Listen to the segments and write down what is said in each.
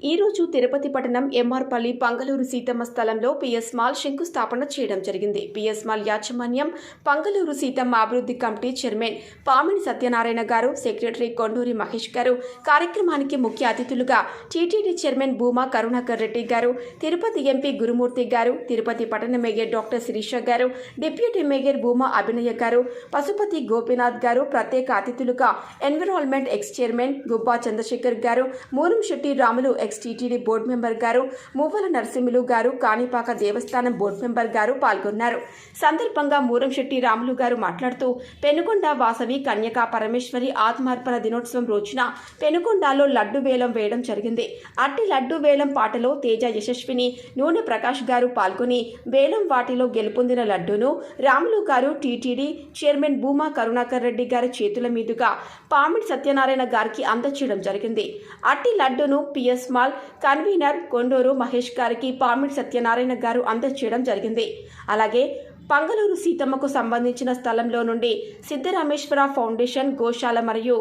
ఈరోజు తిరుపతి పట్టణం ఎంఆర్పల్లి పంగలూరు సీతమ్మ స్థలంలో పిఎస్ మాల్ శంకుస్థాపన చేయడం జరిగింది. పిఎస్ మాల్ యాజమాన్యం పంగలూరు సీతమ్మ అభివృద్ధి కమిటీ చైర్మన్ పామిడి సత్యనారాయణ గారు సెక్రటరీ కొండూరి మహేష్ గారు కార్యక్రమానికి ముఖ్య అతిథులుగా TTD chairman Bhuma Karunakar Reddy garu Tirupati MP గురుమూర్తి గారు తిరుపతి పట్టణ మేయర్ డాక్టర్ శిరీష గారు డిప్యూటీ మేయర్ భూమా అభినయ గారు పశుపతి గోపీనాథ్ గారు ప్రత్యేక అతిథులుగా environment ex chairman Gubba Chandrasekhar గారు Muramsetty Ramulu ex TTD board member గారు మువ్వల నరసింహులు గారు కాణిపాక దేవస్థానం బోర్డు మెంబర్ గారు పాల్గొన్నారు. సందర్భంగా మూరంశెట్టి రాములు గారు మాట్లాడుతూ పెనుకొండ వాసవి కన్యకా పరమేశ్వరి ఆత్మార్పణ దినోత్సవం రోజున పెనుకొండలో లడ్డు వేలం వేయడం జరిగింది. అట్టి లడ్డు వేలం పాటలో తేజ యశస్విని నూనె ప్రకాష్ గారు పాల్గొని వేలం వాటిలో గెలుపొందిన లడ్డును రాములు గారు టీటీడీ చైర్మన్ భూమా కరుణాకర్ రెడ్డి గారి చేతుల మీదుగా పామిడి సత్యనారాయణ గారికి అందచేయడం జరిగింది. అట్టి లడ్డును PS mall convener Konduru Mahesh గారికి పామిడి సత్యనారాయణ గారు అందజేయడం జరిగింది. అలాగే పంగలూరు సీతమ్మకు సంబంధించిన స్థలంలో నుండి సిద్ధరామేశ్వర ఫౌండేషన్ గోశాల మరియు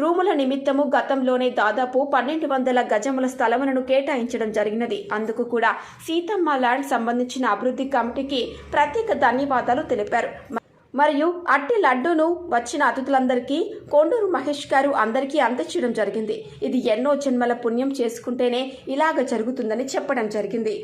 రూముల నిమిత్తము గతంలోనే దాదాపు పన్నెండు వందల గజముల స్థలములను కేటాయించడం జరిగినది. అందుకు కూడా సీతమ్మ ల్యాండ్ సంబంధించిన అభివృద్ధి కమిటీకి ప్రత్యేక ధన్యవాదాలు తెలిపారు. మరియు అట్టి లడ్డూను వచ్చిన అతిథులందరికీ కొండూరు మహేష్ గారు అందరికీ అందచేయడం జరిగింది. ఇది ఎన్నో జన్మల పుణ్యం చేసుకుంటేనే ఇలాగ జరుగుతుందని చెప్పడం జరిగింది.